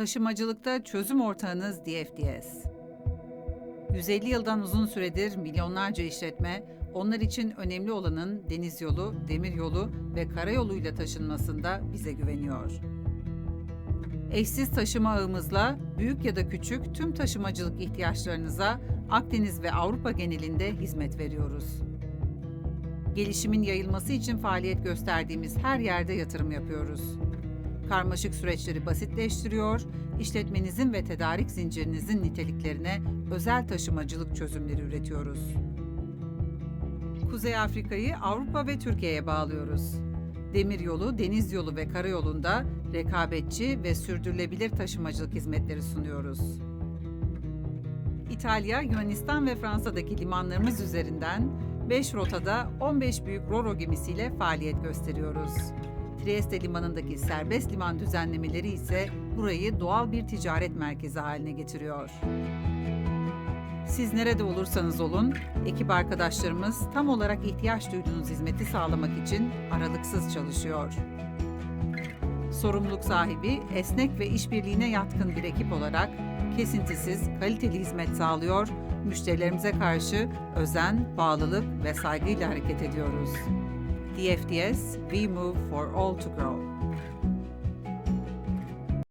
Taşımacılıkta çözüm ortağınız DFDS. 150 yıldan uzun süredir milyonlarca işletme, onlar için önemli olanın deniz yolu, demir yolu ve karayoluyla taşınmasında bize güveniyor. Eşsiz taşıma ağımızla büyük ya da küçük tüm taşımacılık ihtiyaçlarınıza Akdeniz ve Avrupa genelinde hizmet veriyoruz. Gelişimin yayılması için faaliyet gösterdiğimiz her yerde yatırım yapıyoruz. Karmaşık süreçleri basitleştiriyor, işletmenizin ve tedarik zincirinizin niteliklerine özel taşımacılık çözümleri üretiyoruz. Kuzey Afrika'yı Avrupa ve Türkiye'ye bağlıyoruz. Demiryolu, deniz yolu ve karayolunda rekabetçi ve sürdürülebilir taşımacılık hizmetleri sunuyoruz. İtalya, Yunanistan ve Fransa'daki limanlarımız üzerinden 5 rotada 15 büyük roro gemisiyle faaliyet gösteriyoruz. Trieste limanındaki serbest liman düzenlemeleri ise burayı doğal bir ticaret merkezi haline getiriyor. Siz nerede olursanız olun, ekip arkadaşlarımız tam olarak ihtiyaç duyduğunuz hizmeti sağlamak için aralıksız çalışıyor. Sorumluluk sahibi, esnek ve işbirliğine yatkın bir ekip olarak kesintisiz, kaliteli hizmet sağlıyor, müşterilerimize karşı özen, bağlılık ve saygıyla hareket ediyoruz. DFDS, We Move for All to Grow.